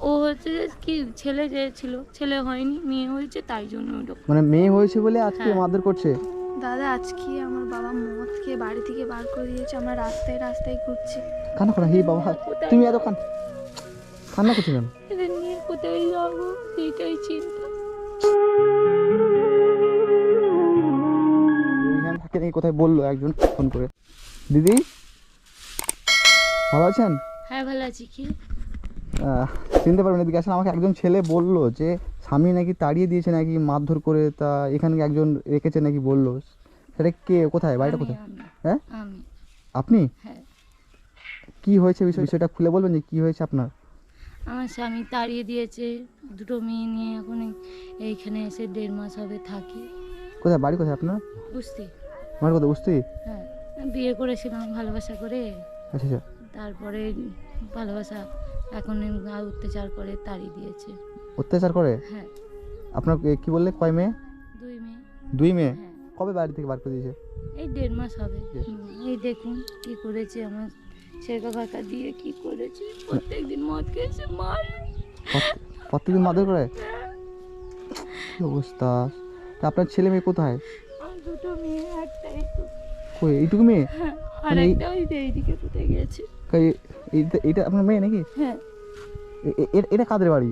ও হচ্ছে যে কি ছেলে চেয়েছিল ছেলে হয়নি মেয়ে হয়েছে তাই জন্য ওটা মানে মেয়ে হয়েছে বলে আজকে হ্যাঁ। মারধর করছে? দাদা আজকে আমার বাবা মদ খেয়ে বাড়ি থেকে বার করে দিয়েছে আমরা রাস্তায় রাস্তায় ঘুরছি। কান্না করা হে বাবা কোথায় তুমি এত কান কান্না করছ কেন? এদের নিয়ে কোথায় যাব? সেইটাই চিন্তা। এইখানে থাকে নাকি কোথায় বলল একজন ফোন করে। দিদি? ভালো আছেন? হ্যাঁ ভালো আছি কি? চিনতে পারবেন এদিকে আসেন আমাকে একজন ছেলে বলল যে স্বামী নাকি তাড়িয়ে দিয়েছে নাকি মারধর করে তা এখানে একজন রেখেছে নাকি বলল। সেটা কে? কোথায়? বাড়িটা কোথায়? হ্যাঁ? আপনি? হ্যাঁ। কি হয়েছে বিষয় বিষয়টা খুলে বলবেন যে কি হয়েছে আপনার? আমার স্বামী তাড়িয়ে দিয়েছে দুটো মেয়ে নিয়ে এখন এইখানে এসে দেড় মাস হবে থাকি। কোথায়? বাড়ি কোথায় আপনার? বুঝতে আমার কথা বুঝতেই হ্যাঁ। বিয়ে করেছিলাম ভালোবাসা করে। আচ্ছা আচ্ছা। তারপরে ভালোবাসা এখন আর অত্যাচার করে তাড়িয়ে দিয়েছে। অত্যাচার করে? হ্যাঁ। আপনার কি বললে? কয় মেয়ে? দুই মেয়ে। দুই মেয়ে? হ্যাঁ। কবে বাড়ি থেকে বার করে দিয়েছে? এই দেড় মাস হবে। এই দেখুন কি করেছে আমার ছেঁকা ফাঁকা দিয়ে কি করেছে? প্রত্যেকদিন মদ খেয়েছে মার। প্রত- প্রত্যেকদিন মারধর করে? অবস্থা? আপনার ছেলে মেয়ে কোথায়? দুটো মেয়ে একটাই। তো কই এইটুকু মেয়ে? হ্যাঁ আর মানে এই- একটা ওই এইদিকে কোথায় গেছে। এইটা আপনার মেয়ে নাকি? হ্যাঁ। এটা কাদের বাড়ি?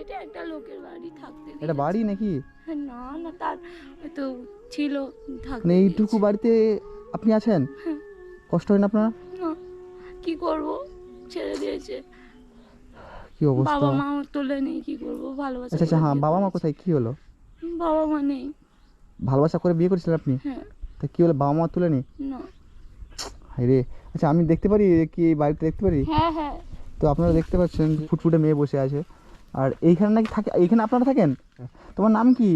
এটা একটা লোকের বাড়ি থাকতে এটা বাড়ি নাকি? হ্যাঁ, না না তার হয়তো ছিল থাকতে মানে এইটুকু বাড়িতে আপনি আছেন? হ্যাঁ। কষ্ট হয় না আপনার? কি করব? ছেড়ে দিয়েছে। কি অবস্থা? বাবা মা তোলে নেই কি করব? ভালোবাসা আচ্ছা আচ্ছা হ্যাঁ বাবা মা কোথায়? কি হলো? বাবা মা নেই। ভালোবাসা করে বিয়ে করেছিলেন আপনি? হ্যাঁ। তা কি হলো? বাবা মা তুলেনি না? হাই রে আচ্ছা আমি দেখতে পারি? কি এই বাড়িতে দেখতে পারি? হ্যাঁ হ্যাঁ। তো আপনারা দেখতে পাচ্ছেন ফুটফুটে মেয়ে বসে আছে। আর এইখানে নাকি থাকে এইখানে আপনারা থাকেন? তোমার নাম কি?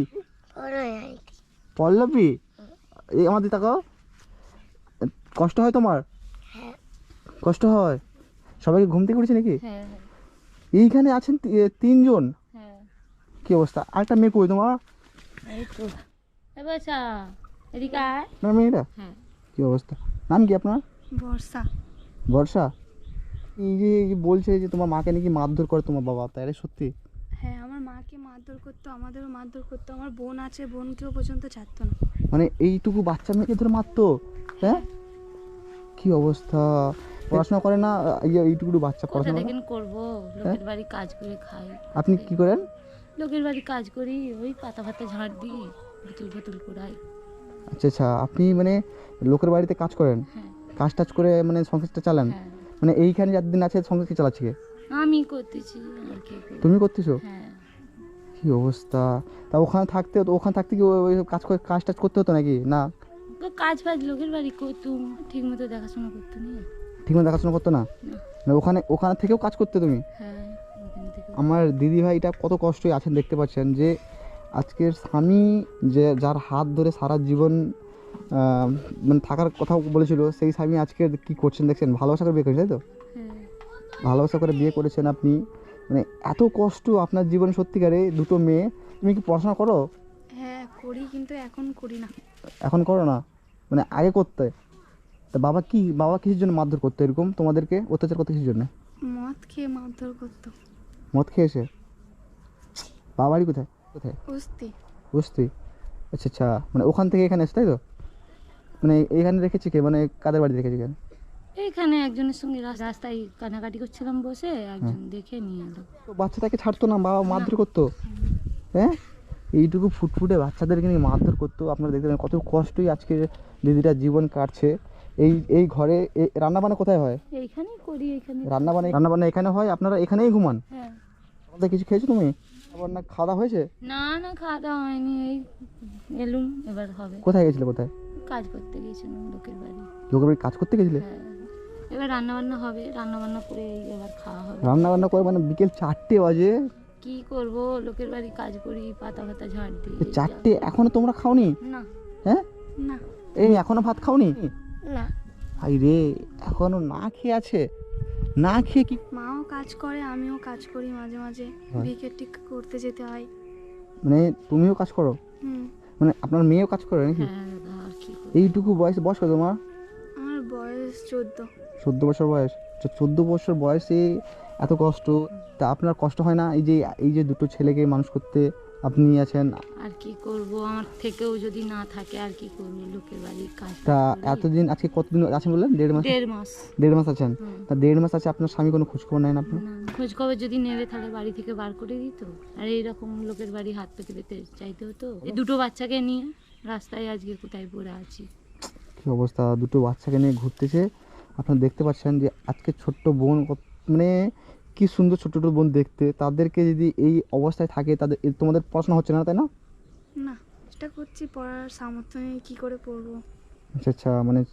পল্লবী? এই আমাদের তাকাও। কষ্ট হয় তোমার? কষ্ট হয়? সবাইকে ঘুম থেকে উঠেছে নাকি? হ্যাঁ হ্যাঁ, এইখানে আছেন তিনজন? হ্যাঁ। কি অবস্থা? আরেকটা মেয়ে কই তোমার? মেয়েটা? হ্যাঁ। কি অবস্থা? নাম কি আপনার? বর্ষা। বর্ষা? এই যে এই যে বলছে যে তোমার মাকে নাকি মারধর করে তোমার বাবা তাই রে সত্যি? হ্যাঁ আমার মাকে মারধর করতো আমাদেরও মারধর করতো আমার বোন আছে বোনকেও পর্যন্ত ছাড়তো না। মানে এইটুকু বাচ্চা মেয়েকে ধরে মারতো? হ্যাঁ। কি অবস্থা? পড়াশোনা করে না? এই এইটুকু বাচ্চা কোথা পড়াশোনা করে থেকে করব? লোকের বাড়ি কাজ করে খাই। আপনি কি করেন? লোকের বাড়ি কাজ করি ওই পাতা ফাতা ঝাড় দিই বোতল বোতল কুড়াই। আচ্ছা আচ্ছা আপনি মানে লোকের বাড়িতে কাজ করেন? হ্যাঁ। কাজ টাজ করে মানে সংসারটা চালান? হ্যাঁ। মানে এইখানে যার দিন আছে সংসার কি চালাচ্ছে কে? আমি করতেছি? তুমি করতেছো? হ্যাঁ। কি অবস্থা? তা ওখানে থাকতে হতো ওখানে থাকতে কি ওই- কাজ করে কাজ টাজ করতে হতো নাকি? না? কাজ ফাজ লোকের বাড়ি করতুম ঠিক মতো দেখাশোনা করতো নি। ঠিকমতো দেখাশোনা করতো না? ওখানে ওখানে থেকেও কাজ করতে তুমি? হ্যাঁ আমার দিদি ভাইটা কত কষ্টই আছেন দেখতে পাচ্ছেন যে আজকের স্বামী যে যার হাত ধরে সারা জীবন মানে থাকার কথা বলেছিল সেই স্বামী আজকে কি করছেন দেখছেন? ভালোবাসা করে বিয়ে করেছেন তাই তো? হ্যাঁ। ভালোবাসা করে বিয়ে করেছেন আপনি। মানে এত কষ্ট আপনার জীবনে সত্যিকারে দুটো মেয়ে তুমি কি পড়াশোনা করো? হ্যাঁ করি কিন্তু এখন করি না। এখন করো না? মানে আগে করতে? তা বাবা কি বাবা কিসের জন্য মারধর করতো এরকম? তোমাদেরকে অত্যাচার করতে কিসের জন্য? মদ খেয়ে মারধর করতো। মদ খেয়েছে বাবারই কোথায়? কোথায়? বুঝতি বুঝতি আচ্ছা আচ্ছা। মানে ওখান থেকে এখানে এসে তাই তো? মানে এখানে রেখেছে কে? মানে কাদের বাড়ি রেখেছে কেন এইখানে একজনের সঙ্গে রাস্তায় কানাকাটি করছিলাম বসে একজন দেখে নিয়ে এলো। বাচ্চাটাকে ছাড়তো না? বাবা মারধর করতো? হ্যাঁ। এইটুকু ফুটফুটে বাচ্চাদেরকে নিয়ে মারধর করতো। আপনারা দেখতে কত কষ্টই আজকে দিদিটার জীবন কাটছে। এই এই ঘরে রান্না বান্না কোথায় হয়? এইখানেই করি এইখানে রান্না বান্না রান্না বান্না এখানে হয়? আপনারা এখানেই ঘুমান? হ্যাঁ। কিছু খেয়েছো তুমি? আবার না খাওয়া দাওয়া হয়েছে? না না খাওয়া হয়নি এই এলুম এবার হবে। কোথায় গেছিলে কোথায়? কাজ করতে গেছিলাম লোকের বাড়ি। লোকের বাড়ি কাজ করতে গেছিলে? হ্যাঁ। এবার রান্না বান্না হবে রান্না বান্না করে এবার খাওয়া হবে। রান্না বান্না করে মানে বিকেল চারটে বাজে? কি করব? লোকের বাড়ি কাজ করি পাতা ফাতা ঝাড় দিই। চারটে এখনও তোমরা খাওনি? না। হ্যাঁ? না। এই এখনও ভাত খাওনি? না। হাই রে এখনও না খেয়ে আছে? না খেয়ে কি মাও কাজ করে আমিও কাজ করি মাঝে মাঝে। হ্যাঁ। বিকেট টিক করতে যেতে হয়। মানে তুমিও কাজ করো? মানে আপনার মেয়েও কাজ করে নাকি? হ্যাঁ? এইটুকু বয়স বয়স কত তোমার? আমার বয়স চোদ্দ। চোদ্দ বছর বয়স। চোদ্দ বছর বয়সে এত কষ্ট তা আপনার কষ্ট হয় না? এই যে এই যে দুটো ছেলেকে মানুষ করতে আপনি আছেন? আর কি করব? আমার থেকেও যদি না থাকে আর কি করব? লোকের বাড়ি কাজ তা এতদিন আজকে কতদিন আছেন বললেন? দেড় মাস? দেড় মাস। দেড় মাস আছেন? তা দেড় মাস আছে আপনার স্বামী কোনো খোঁজখবর নেন আপনি খোঁজ খবর যদি নেবে তাহলে বাড়ি থেকে বার করে দিত। আর এইরকম লোকের বাড়ি হাত পেতে পেতে চাইতে হতো। এই দুটো বাচ্চাকে নিয়ে রাস্তায় আজকে কোথায় পড়ে আছি? কি অবস্থা? দুটো বাচ্চাকে নিয়ে ঘুরতেছে। আপনারা দেখতে পাচ্ছেন যে আজকে ছোট্ট বোন মানে কি সুন্দর ছোট ছোট বোন দেখতে। তাদেরকে যদি এই অবস্থায় থাকে তাদের তোমাদের পড়াশোনা হচ্ছে না তাই না? না চেষ্টা করছি পড়ার সামর্থ্য নেই কী করে পড়ব? আচ্ছা আচ্ছা মানে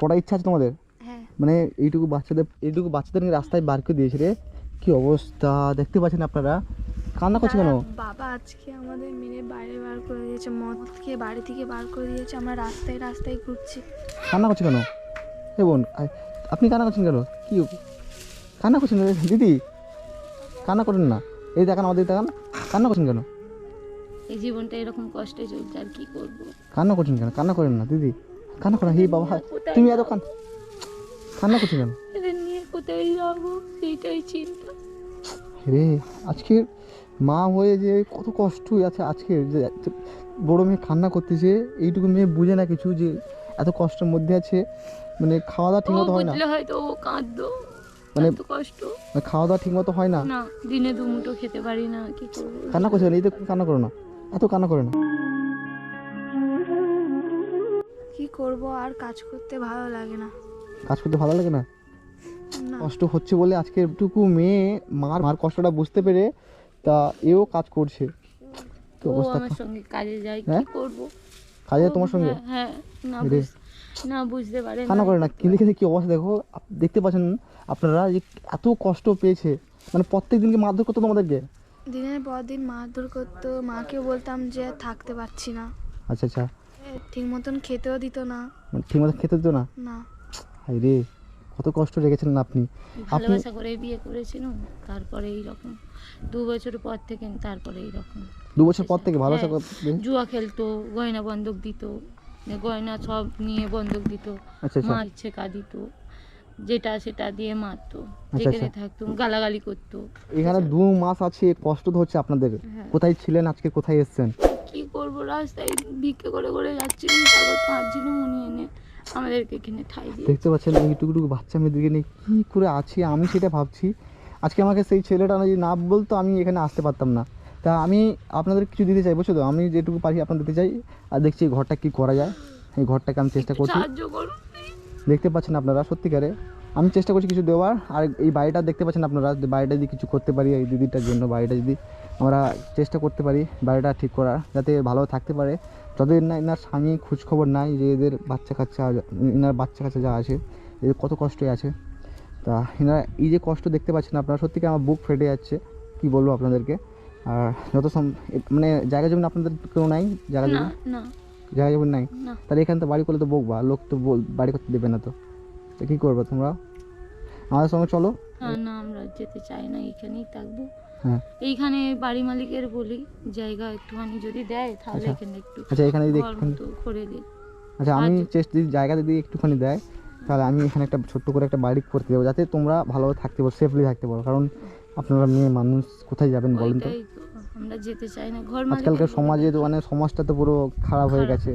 পড়ার ইচ্ছা আছে তোমাদের? হ্যাঁ। মানে এইটুকু বাচ্চাদের এইটুকু বাচ্চাদের রাস্তায় বার করে দিয়েছে রে। কি অবস্থা? দেখতে পাচ্ছেন আপনারা? কান্না করছে কেন? বাবা আজকে আমাদের মেরে বাইরে বার করে দিয়েছে মদ খেয়ে বাড়ি থেকে বার করে দিয়েছে আমরা রাস্তায় রাস্তায় ঘুরছি। কান্না করছে কেন? এ বোন আপনি কান্না করছেন কেন? কি কান্না করছেন দিদি কান্না করেন না। এই দেখান আমাদের দেখান। কান্না করছেন কেন? এই জীবনটা এরকম কষ্টে চলছে আর কি করব? কান্না করছেন কেন? কান্না করেন না দিদি। কান্না করেন হে বাবা তুমি এত কান কান্না করছেন কেন? নিয়ে কোথায় যাব? সেইটাই চিন্তা। রে আজকের মা হয়ে যে কত কষ্ট আছে আজকে যে বড় মেয়ে কান্না করতেছে এইটুকু মেয়ে বুঝে না কিছু যে এত কষ্টের মধ্যে আছে। মানে খাওয়া দাওয়া ঠিকমতো হয় না। হয়তো ও কাঁদতো মানে- কষ্ট। মানে খাওয়া দাওয়া ঠিকমতো হয় না। না দিনে দু মুঠো খেতে পারি না কি করব? কান্না করছে কেন? এই তো কান্না করো না এত কান্না করে না। কি করব আর কাজ করতে ভালো লাগে না। কাজ করতে ভালো লাগে না? না। কষ্ট হচ্ছে বলে আজকে একটুকু মেয়ে মার মার কষ্টটা বুঝতে পেরে তা এও কাজ করছে। ও অবস্থা আমার সঙ্গে কাজে যায় কি হ্যাঁ? করব? কাজে তোমার সঙ্গে? হ্যাঁ, হ্যাঁ না না বুঝতে পারে কান্না করে না কিন্তু দেখে কি অবস্থা দেখো। দেখতে পাচ্ছেন আপনারা যে এত কষ্ট পেয়েছে। মানে প্রত্যেক দিনকে মারধর করতো তোমাদেরকে? দিনের পর দিন মারধর করতো। মাকে বলতাম যে থাকতে পারছি না। আচ্ছা আচ্ছা। ঠিক মতন খেতেও দিত না। মানে ঠিক মতো খেতে দিত না? না। হাই রে কত কষ্ট রেখেছিলেন আপনি। ভালোবাসা করে বিয়ে করেছিলাম তারপরে এইরকম। দু বছর পর থেকে তারপরে এইরকম। দু বছর পর থেকে ভালোবাসা হ্যাঁ। জুয়া খেলতো গয়না বন্ধক দিত গয়না সব নিয়ে বন্ধক দিত আচ্ছা আচ্ছা। মা যেটা সেটা দিয়ে মারতো আচ্ছা, যেখানে। থাকতো গালাগালি করতো। এখানে দু মাস আছে কষ্ট তো হচ্ছে আপনাদের। হ্যাঁ। কোথায় ছিলেন আজকে কোথায় এসেছেন? কি করব রাস্তায় ভিক্ষে করে করে যাচ্ছিলাম তারপর কাঁদছিল মনে এনে আমাদেরকে এখানে ঠাই দেখতে পাচ্ছেন এইটুকুটুকু বাচ্চা মেয়েদেরকে নিয়ে কী করে আছি আমি সেটা ভাবছি। আজকে আমাকে সেই ছেলেটা যদি না বলতো আমি এখানে আসতে পারতাম না। তা আমি আপনাদের কিছু দিতে চাই বুঝছ তো আমি যেটুকু পারি আপনার দিতে চাই। আর দেখছি এই ঘরটা কি করা যায়। এই ঘরটাকে আমি চেষ্টা করছি। দেখতে পাচ্ছেন আপনারা সত্যিকারে। আমি চেষ্টা করছি কিছু দেওয়ার। আর এই বাড়িটা দেখতে পাচ্ছেন আপনারা বাড়িটা যদি কিছু করতে পারি এই দিদিটার জন্য বাড়িটা যদি আমরা চেষ্টা করতে পারি বাড়িটা ঠিক করার যাতে ভালো থাকতে পারে। যতদিন না এনার স্বামী খোঁজখবর নাই যে এদের বাচ্চা কাচ্চা এনার বাচ্চা কাচ্চা যা আছে এদের কত কষ্টই আছে। তা এনারা এই যে কষ্ট দেখতে পাচ্ছেন আপনারা সত্যিকার আমার বুক ফেটে যাচ্ছে? কি বলব আপনাদেরকে? আর যত মানে জায়গা জমি আপনাদের কেউ নাই? জায়গা জমিন জায়গা জমি নাই? তাহলে এখানে তো বাড়ি করলে তো বকবা লোক তো বাড়ি করতে দেবে না তো। তো কী করবে তোমরা? আমাদের সঙ্গে চলো। না না আমরা যেতে চাই না এখানেই থাকব। হ্যাঁ। এইখানে বাড়ি মালিকের বলি জায়গা একটুখানি যদি দেয় তাহলে আচ্ছা। এখানে একটু আচ্ছা এখানে যদি একটুখানি করে দিই আচ্ছা আমি। চেষ্টা যদি জায়গা যদি একটুখানি দেয় তাহলে আমি এখানে একটা ছোট্ট করে একটা বাড়ি করতে দেবো যাতে তোমরা ভালোভাবে থাকতে পারো সেফলি থাকতে পারো। কারণ আপনারা মেয়ে মানুষ কোথায় যাবেন বলেন তো? আমরা যেতে চাই না ঘর আজকালকার সমাজে তো মানে সমাজটা তো পুরো খারাপ হয়ে গেছে।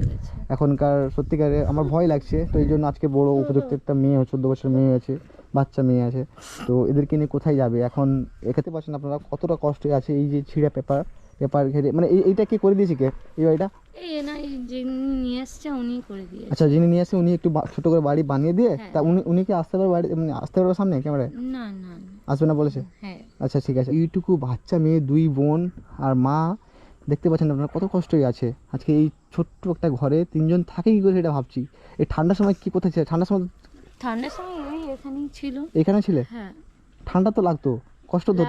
এখনকার সত্যিকারে আমার ভয় লাগছে তো এই জন্য আজকে বড় উপযুক্ত একটা মেয়ে চোদ্দ বছর মেয়ে আছে বাচ্চা মেয়ে আছে। তো এদেরকে নিয়ে কোথায় যাবে? এখন এখাতে পারছেন আপনারা কতটা কষ্ট আছে এই যে ছিঁড়া পেপার পেপার ঘেরে মানে এই এইটা কে করে দিয়েছে কে? এই বাড়িটা? আচ্ছা যিনি নিয়ে আসে উনি একটু ছোট করে বাড়ি বানিয়ে দিয়ে হ্যাঁ। তা উনি উনি কি আসতে পারবে বাড়ি মানে আসতে পারবে সামনে ক্যামেরায়? না না না। আসবে না বলেছে? হ্যাঁ। আচ্ছা ঠিক আছে। এইটুকু বাচ্চা মেয়ে দুই বোন আর মা দেখতে পাচ্ছেন আপনারা কত কষ্টই আছে। আজকে এই ছোট্ট একটা ঘরে তিনজন থাকে কি করে সেটা ভাবছি। এই ঠান্ডার সময় কি কোথায় ছিল? ঠান্ডার সময় ঠান্ডার সময় এখানেই ছিল। এখানে ছিলে? হ্যাঁ। ঠান্ডা তো লাগতো কষ্ট তো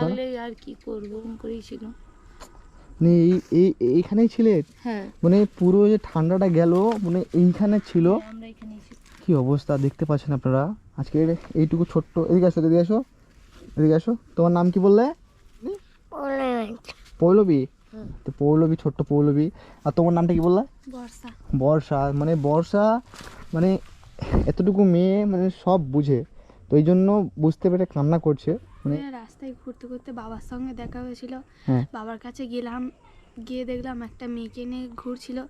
আর কি করব করেই ছিল। মানে এই এই এইখানেই ছিলে? হ্যাঁ। মানে পুরো যে ঠান্ডাটা গেল মানে এইখানে ছিল? ছিল কি অবস্থা দেখতে পাচ্ছেন আপনারা? আজকে এইটুকু ছোট্ট এদিকে আসো এদিকে আসো এদিকে আসো। তোমার নাম কি বললে? পৌলবী। তো পৌলবী ছোট্ট পৌলবী আর তোমার নামটা কি বললা? বর্ষা। বর্ষা মানে বর্ষা মানে এতটুকু মেয়ে মানে সব বুঝে। তো এই জন্য বুঝতে পেরে কান্না করছে। মানে হ্যাঁ, রাস্তায় ঘুরতে ঘুরতে বাবার সঙ্গে দেখা হয়েছিল। হ্যাঁ। বাবার কাছে গেলাম গিয়ে দেখলাম একটা মেয়েকে নিয়ে ঘুরছিল।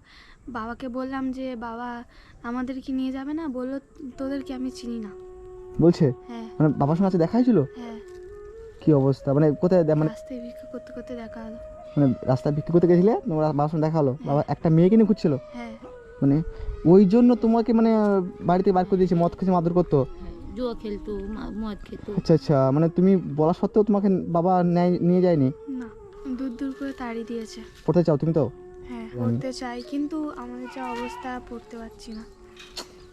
বাবাকে বললাম যে বাবা আমাদেরকে নিয়ে যাবে না? বলল তোদেরকে আমি চিনি না। বলছে? হ্যাঁ। মানে বাবার সঙ্গে দেখা হয়েছিল? হ্যাঁ। কি অবস্থা? মানে কোথায় মানে রাস্তায় ভিক্ষা করতে করতে দেখা হলো। মানে রাস্তায় বিক্রি করতে গেছিলে? তোমরা বাবার সঙ্গে দেখা হলো? বাবা একটা মেয়েকে নিয়ে ঘুরছিল? মানে ওই জন্য তোমাকে মানে বাড়িতে বার করে দিয়েছে মদ খেয়ে মাদুর করতো? জুয়া খেলতো মদ খেতো। আচ্ছা আচ্ছা মানে তুমি বলা সত্ত্বেও তোমাকে বাবা নেয় নিয়ে যায়নি? না দূর দূর করে তাড়ি দিয়েছে। পড়তে চাও তুমি তো? হ্যাঁ পড়তে চাই কিন্তু আমাদের যা অবস্থা পড়তে পারছি না।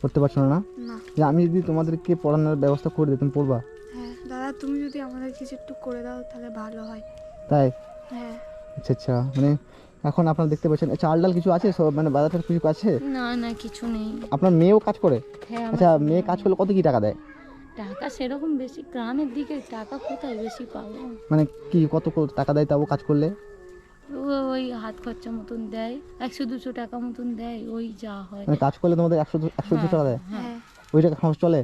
পড়তে পারছ না? না। না যে আমি যদি তোমাদেরকে পড়ানোর ব্যবস্থা করে দিই তুমি পড়বা? হ্যাঁ দাদা তুমি যদি আমাদের কিছু একটু করে দাও তাহলে ভালো হয়। তাই? হ্যাঁ। আচ্ছা আচ্ছা মানে এখন আপনারা দেখতে পাচ্ছেন চাল ডাল কিছু আছে? সব মানে বাজারটার কিছু আছে না না কিছু নেই। আপনার মেয়েও কাজ করে? হ্যাঁ আচ্ছা মেয়ে কাজ করলে কত কি টাকা দেয়? টাকা সেরকম বেশি গ্রামের দিকে টাকা কোথায় বেশি পাবো? মানে কি কত কত টাকা দেয় তাও কাজ করলে? ও- ওই হাত খরচা মতন দেয় একশো দুশো টাকা মতন দেয় ওই যা হয়। মানে কাজ করলে তোমাদের একশো একশো দুশো টাকা দেয়? হ্যাঁ। ওই টাকা খরচ চলে?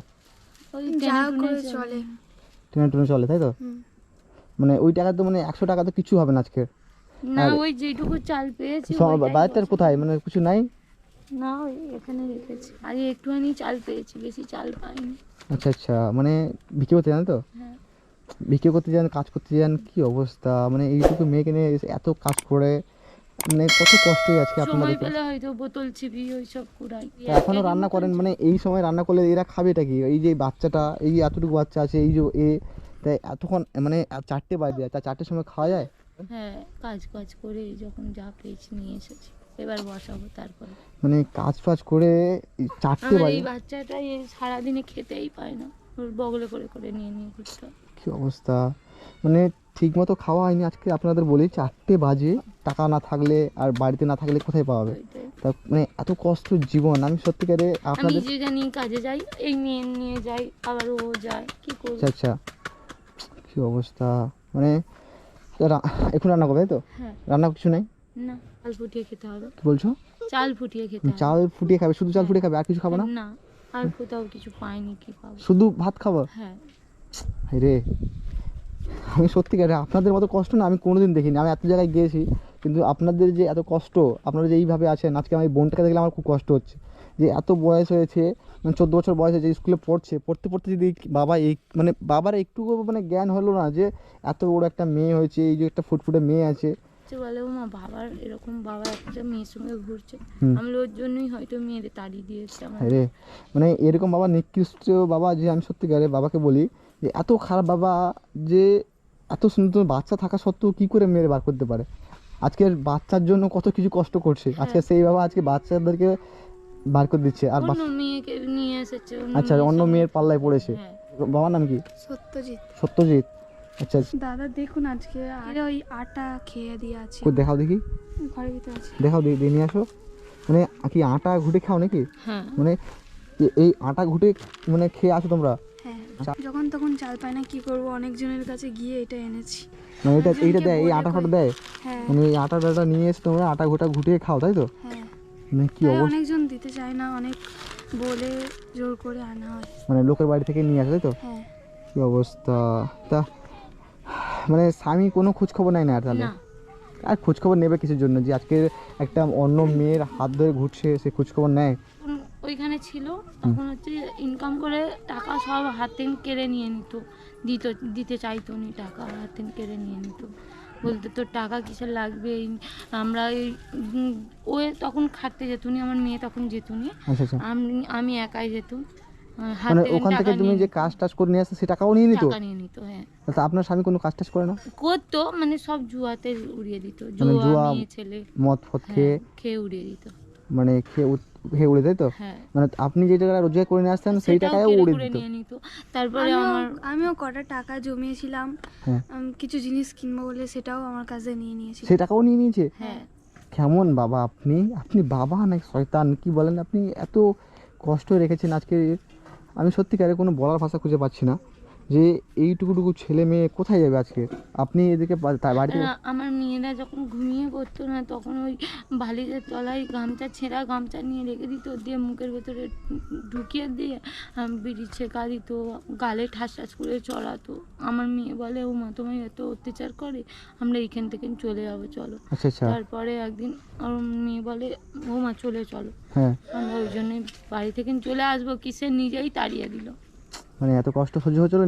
ওই যা করে চলে। চলে। ট্রেনে ট্রেনে চলে তাই তো? মানে ওই টাকা তো মানে একশো টাকা তো কিছু হবে না আজকে না ওই যেটুকু চাল পেয়েছি সব- বসে- কোথায়? মানে কিছু নাই? না ওই এখানে রেখেছি। আর একটুখানি চাল পেয়েছি বেশি চাল পাইনি। আচ্ছা আচ্ছা। মানে বিক্রি করতে যান তো? হ্যাঁ। বিক্রি করতে যান কাজ করতে যান কি অবস্থা? মানে এইটুকু মেয়েকে নিয়ে এত কাজ করে মানে কত কষ্টই আজকে আপনাদের পেলে হয়তো বোতল চিপি ওইসব কুড়াই। এখনও রান্না করেন? মানে এই সময় রান্না করলে এরা খাবে এটা কি? এই যে বাচ্চাটা এই যে এতটুকু বাচ্চা আছে এই যে এ তাই এতক্ষণ মানে চারটে বাজে তা চারটের সময় খাওয়া যায়? হ্যাঁ কাজ কাজ করে যখন যা পেয়েছি নিয়ে এসেছি। এবার বসাবো তারপরে। মানে কাজ ফাজ করে চারটে বাজে এই বাচ্চাটা এই সারাদিনে খেতেই পায় না। ওর বগলে করে করে নিয়ে নিয়ে ঘুরতে কি অবস্থা? মানে ঠিক মতো খাওয়া হয়নি। আজকে আপনাদের বলি চারটে বাজে। টাকা না থাকলে আর বাড়িতে না থাকলে কোথায় পাওয়া যাবে? তা মানে এত কষ্ট জীবন। আমি সত্যিকারে আমি আপনাদের যেখানে কাজে যাই এই মেয়ে নিয়ে যাই আবার ও যায় কি করব? আচ্ছা আচ্ছা। কি অবস্থা? মানে এখন রান্না করবে তো? হ্যাঁ। রান্না কিছু নাই? না চাল ফুটিয়ে খেতে হবে। কি বলছো? চাল ফুটিয়ে খেতে চাল ফুটিয়ে খাবে শুধু চাল ফুটিয়ে খাবে আর কিছু খাবে না? না আর কোথাও কিছু পাইনি কি শুধু ভাত খাব? হ্যাঁ। রে। আমি সত্যিকারে আপনাদের মতো কষ্ট না আমি কোনোদিন দেখিনি। আমি এত জায়গায় গিয়েছি কিন্তু আপনাদের যে এত কষ্ট আপনারা যে এইভাবে আছেন আজকে আমার এই বোনটাকে দেখলে আমার খুব কষ্ট হচ্ছে। যে এত বয়স হয়েছে মানে চোদ্দ বছর বয়স হয়েছে স্কুলে পড়ছে পড়তে পড়তে যদি বাবা এই মানে বাবার একটু মানে জ্ঞান হলো না যে এত বড় একটা মেয়ে হয়েছে এই যে একটা ফুটফুটে মেয়ে আছে। বলে ও মা বাবার এরকম বাবা একটা মেয়ের সঙ্গে ঘুরছে। আমি ওর জন্যই হয়তো মেয়েদের তাড়িয়ে দিয়েছে আরে মানে এরকম বাবা নিকৃষ্ট বাবা যে আমি সত্যিকারে বাবাকে বলি যে এত খারাপ বাবা যে এত সুন্দর বাচ্চা থাকা সত্ত্বেও কি করে মেরে বার করতে পারে? আজকের বাচ্চার জন্য কত কিছু কষ্ট করছে। আজকে সেই বাবা আজকে বাচ্চাদেরকে বার করে দিচ্ছে আর অন্য মেয়েকে নিয়ে এসেছে আচ্ছা অন্য মেয়ের পাল্লায় পড়েছে। হ্যাঁ। বাবার নাম কি? সত্যজিৎ। সত্যজিৎ। আচ্ছা। দাদা দেখুন আজকে আর ওই আটা খেয়ে দিয়ে আছে। কই দেখাও দেখি। ঘরের ভিতরে আছে। দেখাও দিয়ে দিয়ে নিয়ে আসো। মানে কি আটা ঘুটে খাও নাকি? হ্যাঁ। মানে এই আটা ঘুটে মানে খেয়ে আছো তোমরা? হ্যাঁ। চা- যখন তখন চাল পায় না কি করব? অনেকজনের কাছে গিয়ে এটা এনেছি। মানে এটা এইটা দেয় এই আটা ফাটা দেয়? হ্যাঁ। মানে এই আটা টাটা নিয়ে এসে তোমরা আটা ঘুটা ঘুটিয়ে খাও তাই তো? হ্যাঁ। মানে কি অবস্থা? অনেকজন দিতে চায় না অনেক বলে জোর করে আনা হয়। মানে লোকের বাড়ি থেকে নিয়ে আসে তো? হ্যাঁ। কি অবস্থা? তা মানে স্বামী কোনো খোঁজ খবর নেয় না আর তাহলে? আর খোঁজ খবর নেবে কিছুর জন্য? যে আজকে একটা অন্য মেয়ের হাত ধরে ঘুরছে সে খোঁজ খবর নেয় ওইখানে ছিল তখন হচ্ছে ইনকাম করে টাকা সব হাতে কেড়ে নিয়ে নিত। দিত দিতে চাইতো নি টাকা হাতে কেড়ে নিয়ে নিত। বলতো তোর টাকা কিসের লাগবে? আমরা এই ও তখন খাটতে যেত নি আমার মেয়ে তখন যেত নি আচ্ছা আচ্ছা। আমি আমি একাই যেতুম। হাত মানে ওখান থেকে তুমি যে কাজ টাজ করে নিয়ে আসতে সে টাকাও নিয়ে নিত? টাকা নিয়ে নিত হ্যাঁ। তা আপনার স্বামী কোনো কাজ টাজ করে না? করতো মানে সব জুয়াতে উড়িয়ে দিত। মানে জুয়া মেয়ে ছেলে মদ ফদ খেয়ে হ্যাঁ, খেয়ে? উড়িয়ে দিত। মানে খেয়ে খেয়ে উড়ে তাই তো? হ্যাঁ। মানে আপনি যে টাকা রোজগার করে নিয়ে আসতেন সেই টাকায় উড়ে দিত তারপরে আমিও আমার আমিও কটা টাকা জমিয়েছিলাম হ্যাঁ। কিছু জিনিস কিনবো বলে সেটাও আমার কাছে নিয়ে নিয়েছিল। সেই টাকাও নিয়ে নিয়েছে? হ্যাঁ। কেমন বাবা আপনি? আপনি বাবা নাকি শয়তান? কি বলেন আপনি? এত কষ্ট রেখেছেন আজকে। আমি সত্যিকারে কোনো বলার ভাষা খুঁজে পাচ্ছি না। যে এইটুকুটুকু ছেলে মেয়ে কোথায় যাবে আজকে? আপনি এদিকে বাড়িতে আমার মেয়েরা যখন ঘুমিয়ে পড়তো না তখন ওই বালিশের তলায় গামছা ছেঁড়া গামছা নিয়ে রেখে দিত দিয়ে মুখের ভেতরে ঢুকিয়ে দিয়ে বিড়ি ছেঁকা দিত গালে ঠাস ঠাস করে চড়াতো। আমার মেয়ে বলে ও মা তোমায় এত অত্যাচার করে আমরা এইখান থেকে চলে যাব চলো। আচ্ছা আচ্ছা। তারপরে একদিন আমার মেয়ে বলে ও মা চলে চলো। হ্যাঁ। আমরা ওই জন্যই বাড়ি থেকে চলে আসব কিসে নিজেই তাড়িয়ে দিল। মানে এত কষ্ট সহ্য হচ্ছিল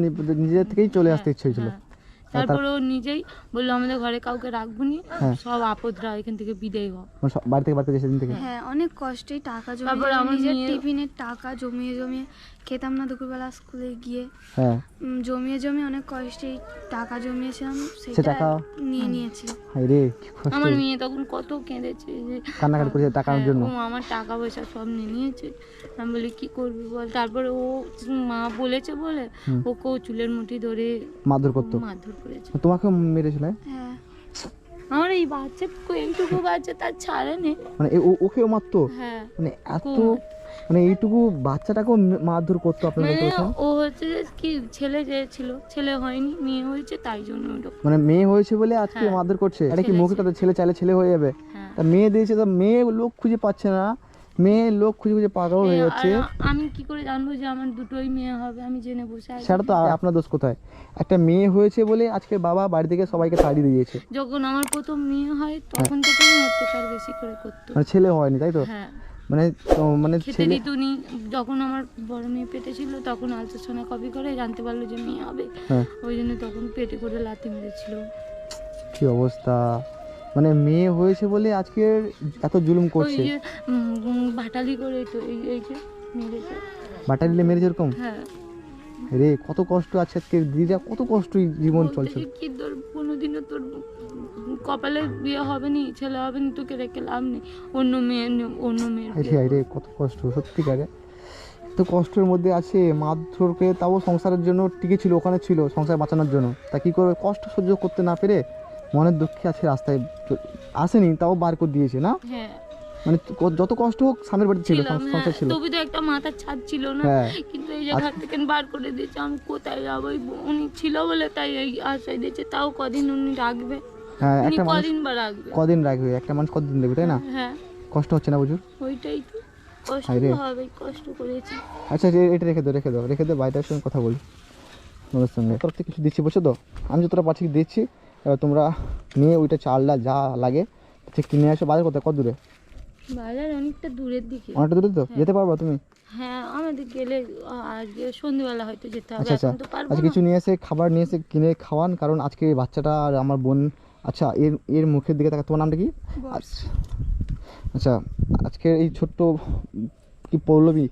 নিজের থেকেই চলে আসতে ইচ্ছে হয়েছিল। হ্যাঁ। তারপরে ও নিজেই বলল আমাদের ঘরে কাউকে রাখব নি হ্যাঁ। সব আপদরা এখান থেকে বিদায় হ মানে বাড়ি থেকে বাড়িতে সেদিন থেকে? হ্যাঁ অনেক কষ্টেই টাকা জমিয়ে নিজের টিফিনের টাকা জমিয়ে জমিয়ে খেতাম না দুপুরবেলা স্কুলে গিয়ে। হ্যাঁ। জমিয়ে জমিয়ে অনেক কষ্টেই টাকা জমিয়েছিলাম সে টাকা নিয়ে নিয়েছিল হাইরে কি কষ্ট। আমার মেয়ে তখন কত কেঁদেছে যে কান্নাকাটি করেছে টাকার হ্যাঁ, জন্য। ও আমার টাকা পয়সা সব নিয়ে নিয়েছে। আমি বলি কি করবি বল? তারপরে ও মা বলেছে বলে হুম। ওকেও চুলের মুঠি ধরে মারধর করতো। মারধর করেছে। তোমাকে মেরেছিল? হ্যাঁ? আমার এই বাচ্চা এইটুকু বাচ্চা তার ছাড়ে নেই মানে এ- ও- ওকেও মারতো? হ্যাঁ। মানে এত মানে এইটুকু বাচ্চাটাকেও মারধর করতো আপনারা মানে ও হচ্ছে যে কি ছেলে চেয়েছিল ছেলে হয়নি মেয়ে হয়েছে তাই জন্য মানে মেয়ে হয়েছে বলে আজকে হ্যাঁ। মারধর করছে। এটা কি ছেলে মুখে কথা ছেলে চাইলে ছেলে হয়ে যাবে? হ্যাঁ। তা মেয়ে দিয়েছে তো মেয়ে লোক খুঁজে পাচ্ছে না। মেয়ে লোক খুঁজে খুঁজে পাগল হয়ে যাচ্ছে। আমি কি করে জানব যে আমার দুটোই মেয়ে হবে? আমি জেনে বসে আছি। সেটা তো আ- আপনার দোষ কোথায়? একটা মেয়ে হয়েছে বলে আজকে বাবা বাড়ি থেকে সবাইকে তাড়িয়ে দিয়েছে। যখন আমার প্রথম মেয়ে হয় তখন থেকে অত্যাচার বেশি করে করতো মানে ছেলে হয়নি তাই তো? হ্যাঁ। মানে মানে ছেলে দিত যখন আমার বড় মেয়ে পেটে ছিল তখন আলট্রাসাউন্ড কপি করে জানতে পারল যে মেয়ে হবে। হ্যাঁ। ওই জন্য তখন পেটে করে লাথি মেরেছিল। কি অবস্থা? মানে মেয়ে হয়েছে বলে আজকে এত জুলুম ওই করছে। ভাটালি করে তো এই এই যে মেরেছে। বাটা দিলে মেরেছে এরকম? হ্যাঁ। রে কত কষ্ট আছে আজকে। দিদিরা কত কষ্ট জীবন চলছে। কি তোর কোনোদিনও তোর কপালে বিয়ে হবে নি ছেলে হবে নি তোকে রেখে লাভ নেই। অন্য মেয়ে অন্য মেয়ের হাই রে বিয়ে হাই রে কত কষ্ট সত্যিকারে। তো কষ্টের মধ্যে আছে মারধরকে তাও সংসারের জন্য টিকে ছিল ওখানে ছিল সংসার বাঁচানোর জন্য। তা কি করবে কষ্ট সহ্য করতে না পেরে মনের দুঃখে আছে রাস্তায় আসেনি তাও বার করে দিয়েছে না? হ্যাঁ। মানে যত কষ্ট হোক স্বামীর বাড়িতে ছিল সংসার ছিল। তবু তো একটা মাথার ছাদ ছিল না। হ্যাঁ। কিন্তু এই যে ঘর থেকে বার করে দিয়েছে আমি কোথায় যাব? উনি ছিল বলে তাই এই আশ্রয় দিয়েছে তাও কদিন উনি রাখবে। হ্যাঁ একটা মানুষ কদিন বা রাখবে? কদিন রাখবে একটা মানুষ কদিন দেবে তাই না? হ্যাঁ। কষ্ট হচ্ছে না বুঝুর ওইটাই তো কষ্ট হায় হবে কষ্ট করেছি। আচ্ছা যে এটা রেখে দাও রেখে দাও রেখে দাও বাইটার সঙ্গে কথা বলি তোমাদের সঙ্গে। তরফ থেকে কিছু দিচ্ছি বসে তো? আমি যতটা পাচ্ছি দিচ্ছি এবার তোমরা নিয়ে ওইটা চাল ডাল যা লাগে ঠিক কিনে আসো বাজার কোথায়? কত দূরে? বাজার অনেকটা দূরের দিকে। অনেকটা দূরে তো? যেতে পারবা তুমি? হ্যাঁ আমাদের গেলে আজকে সন্ধ্যেবেলা হয়তো যেতে হবে আচ্ছা আচ্ছা। এখন তো পারব আচ্ছা না। কিছু নিয়ে এসে খাবার নিয়ে এসে কিনে খাওয়ান কারণ আজকে এই বাচ্চাটা আর আমার বোন আচ্ছা এর এর মুখের দিকে তাকা তোমার নামটা কি। আচ্ছা আজকে এই ছোট্ট কি পৌলবী।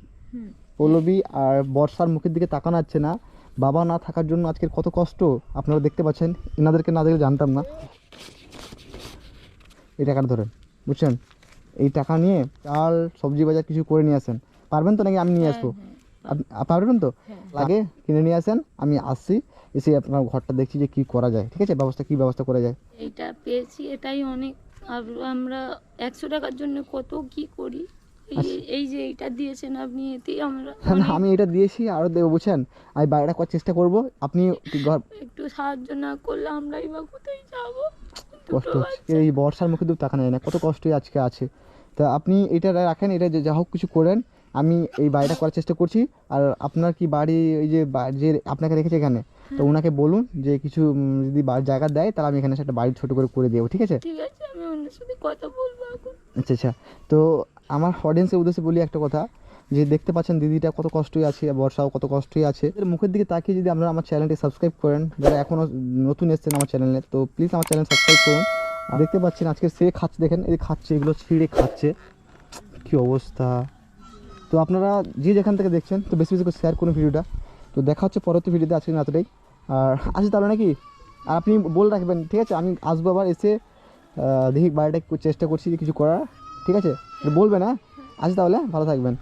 পৌলবী আর বর্ষার মুখের দিকে তাকানো যাচ্ছে না। বাবা না থাকার জন্য আজকের কত কষ্ট আপনারা দেখতে পাচ্ছেন। এনাদেরকে না দেখলে জানতাম না। এই টাকাটা ধরেন বুঝছেন? এই টাকা নিয়ে চাল সবজি বাজার কিছু করে নিয়ে আসেন। পারবেন তো নাকি আমি নিয়ে আসব? হ্যাঁ, আপ- আপ- পারবেন তো? হ্যাঁ। লাগে কিনে নিয়ে আসেন আমি আসছি। এসে আপনার ঘরটা দেখছি যে কি করা যায় ঠিক আছে? ব্যবস্থা কি ব্যবস্থা করা যায়? এইটা পেয়েছি এটাই অনেক। আর আমরা একশো টাকার জন্য কত কি করি? এই- আচ্ছা। যে এইটা দিয়েছেন আপনি এতেই আমরা না, আমি এটা দিয়েছি আরও দেবো বুঝছেন? আমি বাইরেটা করার চেষ্টা করব আপনি একটু সাহায্য না করলে আমরাই বা কোথায় যাব? কষ্ট হচ্ছে। এই বর্ষার মুখে দুধ তাকানো যায় না কত কষ্টই আজকে আছে। তা আপনি এটা রাখেন এটা যে যা হোক কিছু করেন আমি এই বাড়িটা করার চেষ্টা করছি। আর আপনার কি বাড়ি ওই যে যে আপনাকে রেখেছে এখানে তো ওনাকে বলুন যে কিছু যদি জায়গা দেয় তাহলে আমি এখানে এসে একটা বাড়ি ছোটো করে করে দেবো ঠিক আছে? ঠিক আছে আমি অন্যের সাথে কথা বলব আচ্ছা আচ্ছা। তো আমার অডিয়েন্সের উদ্দেশ্যে বলি একটা কথা যে দেখতে পাচ্ছেন দিদিটা কত কষ্টই আছে বর্ষাও কত কষ্টই আছে। এর মুখের দিকে তাকিয়ে যদি আপনারা আমার চ্যানেলটি সাবস্ক্রাইব করেন যারা এখনও নতুন এসেছেন আমার চ্যানেলে তো প্লিজ আমার চ্যানেল সাবস্ক্রাইব করুন। আর দেখতে পাচ্ছেন আজকে সে খাচ্ছে দেখেন এই খাচ্ছে এগুলো ছিঁড়ে খাচ্ছে। কি অবস্থা। তো আপনারা যে যেখান থেকে দেখছেন তো বেশি বেশি করে শেয়ার করুন ভিডিওটা। তো দেখা হচ্ছে পরবর্তী ভিডিওতে আজকে রাতটাই আর আসি তাহলে নাকি আর আপনি বলে রাখবেন, ঠিক আছে? আমি আসব আবার এসে দেখি বাড়িটা চেষ্টা করছি কিছু করার, ঠিক আছে? বলবেন হ্যাঁ? আসি তাহলে ভালো থাকবেন।